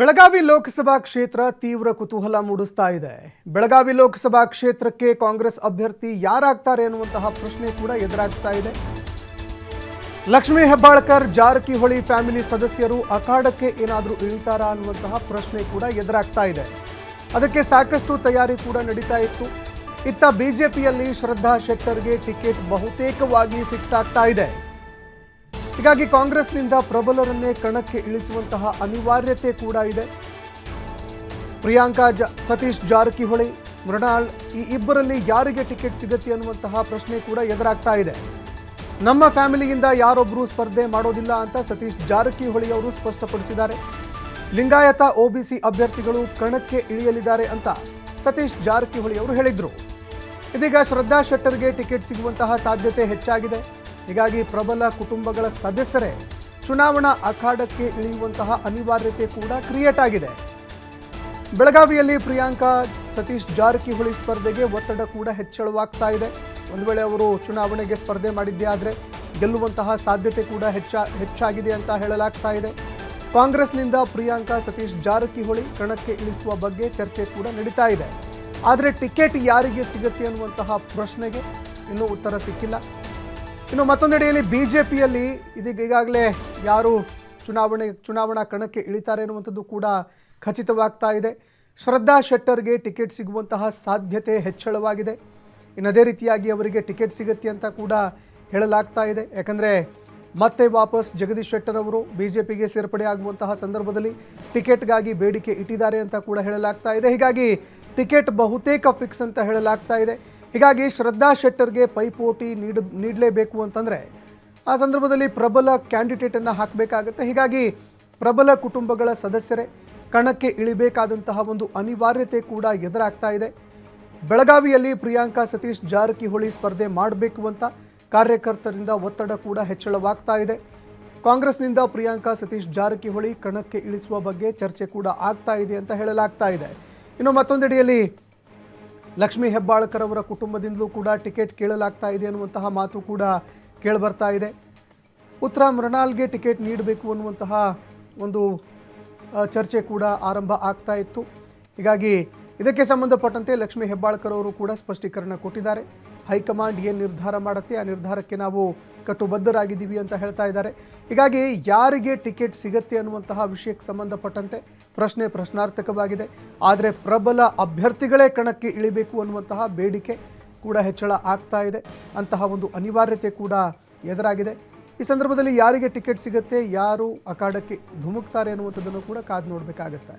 ಬೆಳಗಾವಿ ಲೋಕಸಭಾ ಕ್ಷೇತ್ರ ತೀವ್ರ ಕುತೂಹಲ ಮೂಡಿಸ್ತಾ ಇದೆ. ಬೆಳಗಾವಿ ಲೋಕಸಭಾ ಕ್ಷೇತ್ರಕ್ಕೆ ಕಾಂಗ್ರೆಸ್ ಅಭ್ಯರ್ಥಿ ಯಾರಾಗ್ತಾರೆ ಅನ್ನುವಂತಹ ಪ್ರಶ್ನೆ ಕೂಡ ಎದುರಾಗ್ತಾ ಇದೆ. ಲಕ್ಷ್ಮೀ ಹೆಬ್ಬಾಳ್ಕರ್, ಜಾರಕಿಹೊಳಿ ಫ್ಯಾಮಿಲಿ ಸದಸ್ಯರು ಅಖಾಡಕ್ಕೆ ಏನಾದರೂ ಇಳಿತಾರಾ ಅನ್ನುವಂತಹ ಪ್ರಶ್ನೆ ಕೂಡ ಎದುರಾಗ್ತಾ ಇದೆ. ಅದಕ್ಕೆ ಸಾಕಷ್ಟು ತಯಾರಿ ಕೂಡ ನಡೀತಾ ಇತ್ತು. ಇತ್ತ ಬಿಜೆಪಿಯಲ್ಲಿ ಶ್ರದ್ಧಾ ಶೆಟ್ಟರ್ಗೆ ಟಿಕೆಟ್ ಬಹುತೇಕವಾಗಿ ಫಿಕ್ಸ್ ಆಗ್ತಾ ಇದೆ. ಹೀಗಾಗಿ ಕಾಂಗ್ರೆಸ್ನಿಂದ ಪ್ರಬಲರನ್ನೇ ಕಣಕ್ಕೆ ಇಳಿಸುವಂತಹ ಅನಿವಾರ್ಯತೆ ಕೂಡ ಇದೆ. ಪ್ರಿಯಾಂಕಾ ಜ, ಸತೀಶ್ ಜಾರಕಿಹೊಳಿ ಮೃಣಾಲ್ ಈ ಇಬ್ಬರಲ್ಲಿ ಯಾರಿಗೆ ಟಿಕೆಟ್ ಸಿಗತ್ತೆ ಅನ್ನುವಂತಹ ಪ್ರಶ್ನೆ ಕೂಡ ಎದುರಾಗ್ತಾ ಇದೆ. ನಮ್ಮ ಫ್ಯಾಮಿಲಿಯಿಂದ ಯಾರೊಬ್ಬರು ಸ್ಪರ್ಧೆ ಮಾಡೋದಿಲ್ಲ ಅಂತ ಸತೀಶ್ ಜಾರಕಿಹೊಳಿ ಅವರು ಸ್ಪಷ್ಟಪಡಿಸಿದ್ದಾರೆ. ಲಿಂಗಾಯತ ಒಬಿಸಿ ಅಭ್ಯರ್ಥಿಗಳು ಕಣಕ್ಕೆ ಇಳಿಯಲಿದ್ದಾರೆ ಅಂತ ಸತೀಶ್ ಜಾರಕಿಹೊಳಿ ಅವರು ಹೇಳಿದರು. ಇದೀಗ ಶ್ರದ್ಧಾ ಶೆಟ್ಟರ್ಗೆ ಟಿಕೆಟ್ ಸಿಗುವಂತಹ ಸಾಧ್ಯತೆ ಹೆಚ್ಚಾಗಿದೆ. ಹೀಗಾಗಿ ಪ್ರಬಲ ಕುಟುಂಬಗಳ ಸದಸ್ಯರೇ, ಚುನಾವಣಾ ಅಖಾಡಕ್ಕೆ ಇಳಿಯುವಂತಹ ಅನಿವಾರ್ಯತೆ ಕೂಡ ಕ್ರಿಯೇಟ್ ಆಗಿದೆ. ಬೆಳಗಾವಿಯಲ್ಲಿ ಪ್ರಿಯಾಂಕಾ, ಸತೀಶ್ ಜಾರಕಿಹೊಳಿ ಸ್ಪರ್ಧೆಗೆ ಒತ್ತಡ ಕೂಡ ಹೆಚ್ಚಳವಾಗ್ತಾ ಇದೆ. ಒಂದು ವೇಳೆ ಅವರು ಚುನಾವಣೆಗೆ ಸ್ಪರ್ಧೆ ಮಾಡಿದ್ದೇ ಆದರೆ ಗೆಲ್ಲುವಂತಹ ಸಾಧ್ಯತೆ ಕೂಡ ಹೆಚ್ಚ, ಹೆಚ್ಚಾಗಿದೆ ಅಂತ ಹೇಳಲಾಗ್ತಾ ಇದೆ. ಕಾಂಗ್ರೆಸ್ನಿಂದ ಪ್ರಿಯಾಂಕಾ, ಸತೀಶ್ ಜಾರಕಿಹೊಳಿ ಕಣಕ್ಕೆ ಇಳಿಸುವ ಬಗ್ಗೆ ಚರ್ಚೆ ಕೂಡ ನಡೀತಾ ಇದೆ. ಆದರೆ ಟಿಕೆಟ್ ಯಾರಿಗೆ ಸಿಗುತ್ತೆ ಅನ್ನುವಂತಹ ಪ್ರಶ್ನೆಗೆ ಇನ್ನೂ ಉತ್ತರ ಸಿಕ್ಕಿಲ್ಲ. ಇನ್ನು ಮತ್ತೊಂದೆಡೆಯಲ್ಲಿ ಬಿ ಜೆ ಪಿಯಲ್ಲಿ ಇದೀಗ ಈಗಾಗಲೇ ಯಾರು ಚುನಾವಣೆ, ಚುನಾವಣಾ ಕಣಕ್ಕೆ ಇಳಿತಾರೆ ಅನ್ನುವಂಥದ್ದು ಕೂಡ ಖಚಿತವಾಗ್ತಾ ಇದೆ. ಶ್ರದ್ಧಾ ಶೆಟ್ಟರ್ಗೆ ಟಿಕೆಟ್ ಸಿಗುವಂತಹ ಸಾಧ್ಯತೆ ಹೆಚ್ಚಳವಾಗಿದೆ. ಇನ್ನು ಅದೇ ರೀತಿಯಾಗಿ ಅವರಿಗೆ ಟಿಕೆಟ್ ಸಿಗುತ್ತೆ ಅಂತ ಕೂಡ ಹೇಳಲಾಗ್ತಾ ಇದೆ. ಯಾಕಂದರೆ ಮತ್ತೆ ವಾಪಸ್ ಜಗದೀಶ್ ಶೆಟ್ಟರ್ ಅವರು ಬಿ ಜೆ ಪಿಗೆ ಸೇರ್ಪಡೆ ಆಗುವಂತಹ ಸಂದರ್ಭದಲ್ಲಿ ಟಿಕೆಟ್ಗಾಗಿ ಬೇಡಿಕೆ ಇಟ್ಟಿದ್ದಾರೆ ಅಂತ ಕೂಡ ಹೇಳಲಾಗ್ತಾ ಇದೆ. ಹೀಗಾಗಿ ಟಿಕೆಟ್ ಬಹುತೇಕ ಫಿಕ್ಸ್ ಅಂತ ಹೇಳಲಾಗ್ತಾ ಇದೆ. ಹೀಗಾಗಿ ಶ್ರದ್ಧಾ ಶೆಟ್ಟರ್ಗೆ ಪೈಪೋಟಿ ನೀಡ, ನೀಡಲೇಬೇಕು ಅಂತಂದರೆ ಆ ಸಂದರ್ಭದಲ್ಲಿ ಪ್ರಬಲ ಕ್ಯಾಂಡಿಡೇಟನ್ನು ಹಾಕಬೇಕಾಗುತ್ತೆ. ಹೀಗಾಗಿ ಪ್ರಬಲ ಕುಟುಂಬಗಳ ಸದಸ್ಯರೇ, ಕಣಕ್ಕೆ ಇಳಿಬೇಕಾದಂತಹ ಒಂದು ಅನಿವಾರ್ಯತೆ ಕೂಡ ಎದುರಾಗ್ತಾ ಇದೆ. ಬೆಳಗಾವಿಯಲ್ಲಿ ಪ್ರಿಯಾಂಕಾ ಸತೀಶ್ ಜಾರಕಿಹೊಳಿ ಸ್ಪರ್ಧೆ ಮಾಡಬೇಕು ಅಂತ ಕಾರ್ಯಕರ್ತರಿಂದ ಒತ್ತಡ ಕೂಡ ಹೆಚ್ಚಳವಾಗ್ತಾ ಇದೆ. ಕಾಂಗ್ರೆಸ್ನಿಂದ ಪ್ರಿಯಾಂಕಾ ಸತೀಶ್ ಜಾರಕಿಹೊಳಿ ಕಣಕ್ಕೆ ಇಳಿಸುವ ಬಗ್ಗೆ ಚರ್ಚೆ ಕೂಡ ಆಗ್ತಾ ಇದೆ ಅಂತ ಹೇಳಲಾಗ್ತಾ ಇದೆ. ಇನ್ನು ಮತ್ತೊಂದೆಡೆಯಲ್ಲಿ ಲಕ್ಷ್ಮೀ ಹೆಬ್ಬಾಳ್ಕರ್ ಅವರ ಕುಟುಂಬದಿಂದಲೂ ಕೂಡ ಟಿಕೆಟ್ ಕೇಳಲಾಗ್ತಾ ಇದೆ ಅನ್ನುವಂತಹ ಮಾತು ಕೂಡ ಕೇಳಿಬರ್ತಾ ಇದೆ. ಉತ್ತರ ಮೃಣಾಲ್ಗೆ ಟಿಕೆಟ್ ನೀಡಬೇಕು ಅನ್ನುವಂತಹ ಒಂದು ಚರ್ಚೆ ಕೂಡ ಆರಂಭ ಆಗ್ತಾ ಇತ್ತು. ಹೀಗಾಗಿ ಇದಕ್ಕೆ ಸಂಬಂಧಪಟ್ಟಂತೆ ಲಕ್ಷ್ಮೀ ಹೆಬ್ಬಾಳ್ಕರ್ ಅವರು ಕೂಡ ಸ್ಪಷ್ಟೀಕರಣ ಕೊಟ್ಟಿದ್ದಾರೆ. ಹೈಕಮಾಂಡ್ ಏನು ನಿರ್ಧಾರ ಮಾಡುತ್ತೆ, ಆ ನಿರ್ಧಾರಕ್ಕೆ ನಾವು ಕಟ್ಟುಬದ್ಧರಾಗಿದ್ದೀವಿ ಅಂತ ಹೇಳ್ತಾ ಇದ್ದಾರೆ. ಹೀಗಾಗಿ ಯಾರಿಗೆ ಟಿಕೆಟ್ ಸಿಗುತ್ತೆ ಅನ್ನುವಂತಹ ವಿಷಯಕ್ಕೆ ಸಂಬಂಧಪಟ್ಟಂತೆ ಪ್ರಶ್ನೆ ಪ್ರಶ್ನಾರ್ಥಕವಾಗಿದೆ. ಆದರೆ ಪ್ರಬಲ ಅಭ್ಯರ್ಥಿಗಳೇ ಕಣಕ್ಕೆ ಇಳಿಬೇಕು ಅನ್ನುವಂತಹ ಬೇಡಿಕೆ ಕೂಡ ಹೆಚ್ಚಳ ಆಗ್ತಾ ಇದೆ. ಅಂತಹ ಒಂದು ಅನಿವಾರ್ಯತೆ ಕೂಡ ಎದುರಾಗಿದೆ. ಈ ಸಂದರ್ಭದಲ್ಲಿ ಯಾರಿಗೆ ಟಿಕೆಟ್ ಸಿಗುತ್ತೆ, ಯಾರು ಅಖಾಡಕ್ಕೆ ಧುಮುಕ್ತಾರೆ ಅನ್ನುವಂಥದ್ದನ್ನು ಕೂಡ ಕಾದು ನೋಡಬೇಕಾಗತ್ತೆ.